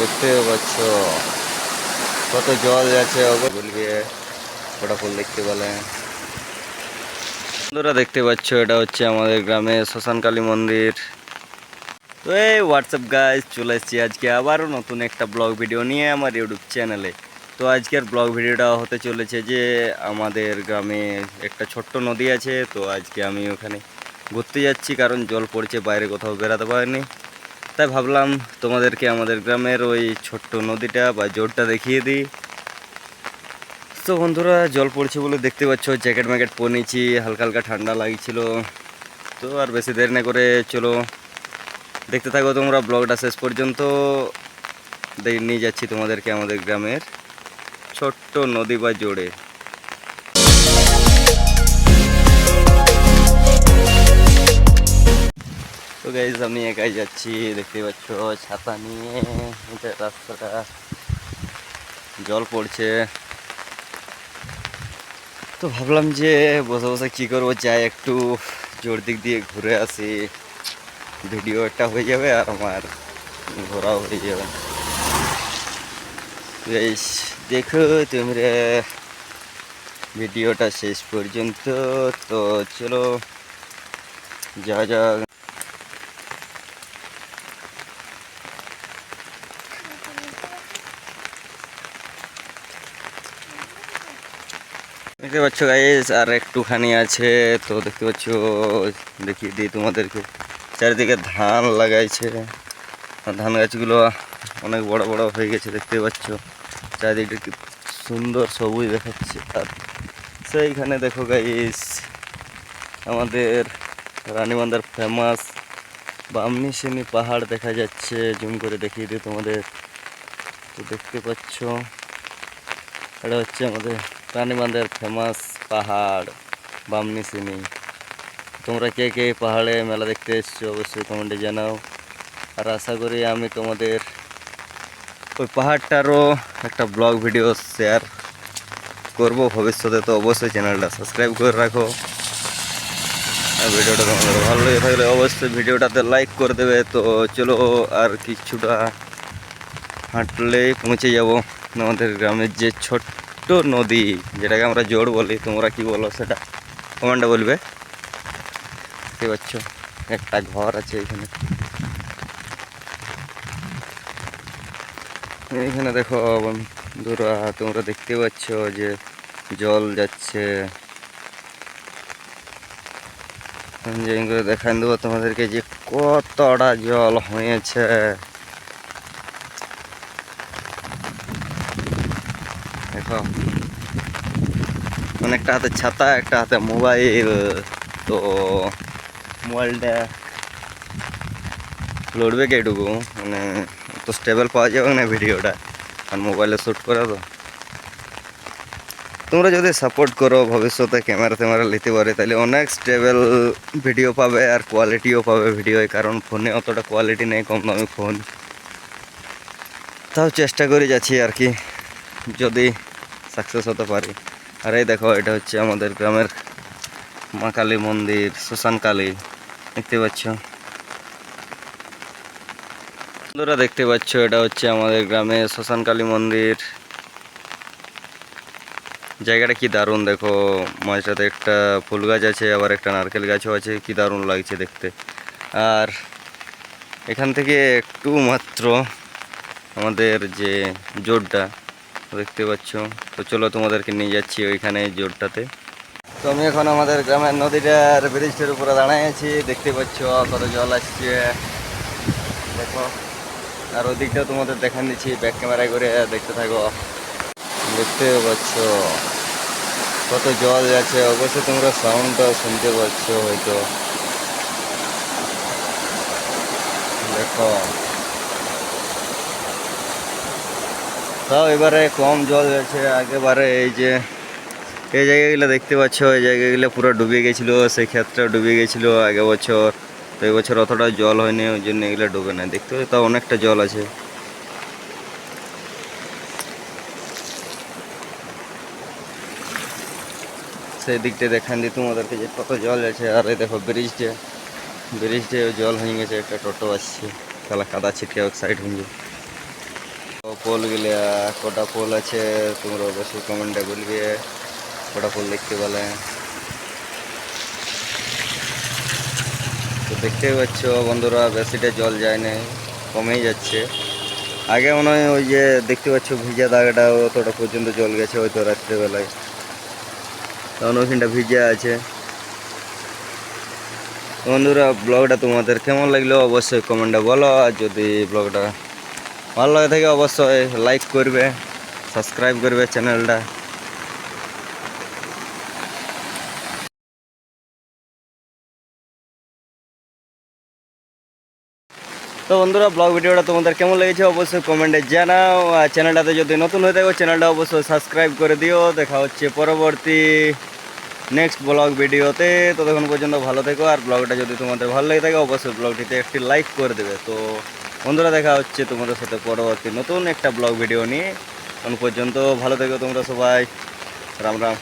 দেখতে পাচ্ছ। কত জল যাচ্ছে বলবি ওটা ফুল দেখতে পেলে। বন্ধুরা দেখতে পাচ্ছ, এটা হচ্ছে আমাদের গ্রামে শ্মশানকালী মন্দির। তো এই হোয়াটসঅ্যাপ গাইজ চলে এসেছি আজকে আবারও নতুন একটা ব্লগ ভিডিও নিয়ে আমার ইউটিউব চ্যানেলে তো আজকের ব্লগ ভিডিওটা হতে চলেছে যে, আমাদের গ্রামে একটা ছোট্ট নদী আছে, তো আজকে আমি ওখানে ঘুরতে যাচ্ছি, কারণ জল পড়ছে, বাইরে কোথাও বেরাতে পারিনি। তাই ভাবলাম তোমাদেরকে আমাদের গ্রামের ওই ছোট্ট নদীটা বা জোরটা দেখিয়ে দিই। তো বন্ধুরা, জল পড়ছে বলে দেখতে পাচ্ছ, জ্যাকেট ম্যাকেট পরে নিয়েছি, হালকা হালকা ঠান্ডা লাগছিল। তো আর বেশি দেরি না করে চলো, দেখতে থাকো তোমরা ব্লগটা শেষ পর্যন্ত। নিয়ে যাচ্ছি তোমাদেরকে আমাদের গ্রামের ছোট্ট নদী বা জোড়ে তো গাইজ আমি একাই যাচ্ছি, দেখতে পাচ্ছ, ছাতা নিয়ে রাস্তাটা। জল পড়ছে। তো ভাবলাম যে বসে বসে কী করব, যাই একটু জোর দিক দিয়ে ঘুরে আসি। ভিডিও একটা হয়ে যাবে আর আমার ঘোরাও হয়ে যাবে। বেশ দেখো তোমরা ভিডিওটা শেষ পর্যন্ত। তো চলো যা যা দেখতে পাচ্ছ গাইস আর একটুখানি আছে, তো দেখতে পাচ্ছ, দেখিয়ে দিই তোমাদেরকে। চারিদিকে ধান লাগাইছে ধান গাছগুলো অনেক বড় বড় হয়ে গেছে, দেখতে পাচ্ছ। চারিদিকটা কি সুন্দর সবুজ দেখাচ্ছে। আর সেইখানে দেখো গাইস আমাদের রানীবান্ধার ফেমাস বামনি সিনি পাহাড় দেখা যাচ্ছে। জুম করে দেখিয়ে দিই তোমাদের। তো দেখতে পাচ্ছ, এটা হচ্ছে আমাদের রানীবান্ধার ফেমাস পাহাড়, বামনি সিনি। তোমরা কে কে পাহাড়ে মেলা দেখতে এসছো অবশ্যই কমেন্টে জানাও। আর আশা করি আমি তোমাদের ওই পাহাড়টারও একটা ব্লগ ভিডিও শেয়ার করব। ভবিষ্যতে তো অবশ্যই চ্যানেলটা সাবস্ক্রাইব করে রাখো। আর ভিডিওটা তোমাদের ভালো লেগে থাকলে অবশ্যই ভিডিওটাতে লাইক করে দেবে। তো চলো আর কিছুটা হাঁটলেই পৌঁছে যাব। আমাদের গ্রামের যে ছোট্ট নদী, যেটাকে আমরা জোর বলি, তোমরা কি বলো সেটা? কমেন্টে বলবে? দেখতে পাচ্ছ, একটা ঘর আছে এখানে। এইখানে দেখো, বন্ধুরা, তোমরা দেখতে পাচ্ছ যে জল যাচ্ছে। দেখান দেবো তোমাদেরকে যে কতটা জল হয়েছে। দেখো অনেকটা হাতে ছাতা, একটা হাতে মোবাইল, তো মোবাইলটা লড়বে কে এটুকু মানে তো স্টেবল পাওয়া যাবে না ভিডিওটা, আর মোবাইলে শ্যুট করা তো। তোমরা যদি সাপোর্ট করো, ভবিষ্যতে ক্যামেরা ট্যামেরা নিতে পারে, তাহলে অনেক স্টেবল ভিডিও পাবে আর কোয়ালিটিও পাবে ভিডিও কারণ ফোনে অতটা কোয়ালিটি নেই, কম দামি ফোন তাও চেষ্টা করে যাচ্ছি আর কি। যদি সাকসেস হতে পারি। আর এই দেখো, এটা হচ্ছে আমাদের গ্রামের মা কালী মন্দির শ্মশান কালী। দেখতে পাচ্ছ? বন্ধুরা, দেখতে পাচ্ছ, এটা হচ্ছে আমাদের গ্রামে শ্মশান কালী মন্দির। জায়গাটা কি দারুণ, দেখো। মাঝটাতে একটা ফুল গাছ আছে, আবার একটা নারকেল গাছও আছে, কি দারুণ লাগছে দেখতে। আর এখান থেকে একটু মাত্র আমাদের যে জোরটা দেখতে পাচ্ছ। তো চলো তোমাদেরকে নিয়ে যাচ্ছি ওইখানে জোরটাতে। তো আমি এখন আমাদের গ্রামের নদীটার ব্রিজটার উপরে দাঁড়ায় আছি। দেখতে পাচ্ছ, কত জল আসছে। দেখো, আর ওদিকটা তোমাদের দেখান দিচ্ছি ব্যাক ক্যামেরায় করে দেখতে থাকো। দেখতে পাচ্ছ, কত জল যাচ্ছে। অবশ্যই তোমরা সাউন্ডটা শুনতে পাচ্ছ হয়তো। দেখো। তাও এবারে কম জল যাচ্ছে একেবারে এই যে, এই জায়গাগুলো দেখতে পাচ্ছ, এই জায়গাগুলো পুরো ডুবে গেছিল, সেই ক্ষেত্রে ডুবে গেছিল আগে বছর, তো এবছর অতটা জল হয়নি, ওই জন্য এগুলো ডুবে না দেখতে তাও অনেকটা জল আছে। সেই দিকটা দেখান দিই তোমাদেরকে যে কত জল আছে, আর এই দেখো ব্রিজটা ব্রিজটা জল হয়ে গেছে, একটা টোটো আসছে, তাহলে কাদা ছিটকে এক সাইড হয়ে পোল গেলে কটা পোল আছে তোমরা অবশ্যই কমেন্টে বলবে কটা পোল দেখতে পেলে তো দেখতেই পাচ্ছ বন্ধুরা বেশিটা জল যায় না কমেই যাচ্ছে আগে মনে হয় ওই যে দেখতে পাচ্ছ ভিজা দাগাটা অতটা পর্যন্ত জল গেছে হয়তো রাত্রেবেলায় তখন ওইখানটা ভিজা আছে বন্ধুরা ব্লগটা তোমাদের কেমন লাগল অবশ্যই কমেন্টে বলো আর যদি ব্লগটা ভালো লাগে থাকে অবশ্যই লাইক করবে সাবস্ক্রাইব করবে চ্যানেলটা তো বন্ধুরা ব্লগ ভিডিওটা তোমাদের কেমন লেগেছে অবশ্যই কমেন্টে জানাও। আর চ্যানেলটাতে যদি নতুন হয়ে থাকো চ্যানেলটা অবশ্যই সাবস্ক্রাইব করে দিও। দেখা হচ্ছে পরবর্তী নেক্সট ব্লগ ভিডিওতে। ততক্ষণ পর্যন্ত ভালো থেকো। আর ব্লগটা যদি তোমাদের ভালো লেগে থাকে, অবশ্যই ব্লগটিতে একটি লাইক করে দেবে। তো বন্ধুরা, দেখা হচ্ছে তোমাদের সাথে পরবর্তী নতুন একটা ব্লগ ভিডিও নিয়ে। তখন পর্যন্ত ভালো থেকো তোমরা সবাই। রাম রাম।